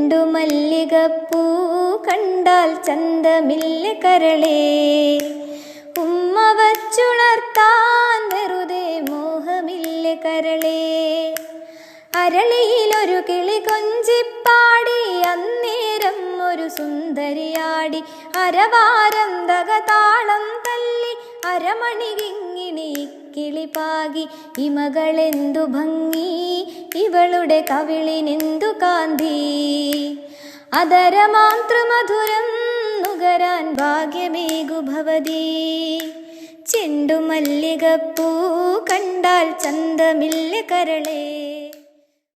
ചെണ്ടുമല്ലികപ്പൂ കണ്ടാൽ ചന്തമില്ല കരളേ. ഉമ്മ വച്ചുണർത്താൻ വെറുതെ മോഹമില്ല കരളേ. അരളിയിലൊരു കിളി കൊഞ്ചിപ്പാടി അന്നേരം ഒരു സുന്ദരിയാടി. അരവാരന്തക താളം തല്ലി അരമണി കിങ്ങിണി കിളിപാകി ഇമകളെന്തു ഭംഗി ഇവളുടെ കവിളിനെന്തു കാന്തി. അതരമാതൃമധുരം നുകരാൻ ഭാഗ്യമേകു ഭവതി. ചെണ്ടുമല്ലികപ്പൂ കണ്ടാൽ ചന്തമില്ല കരളേ.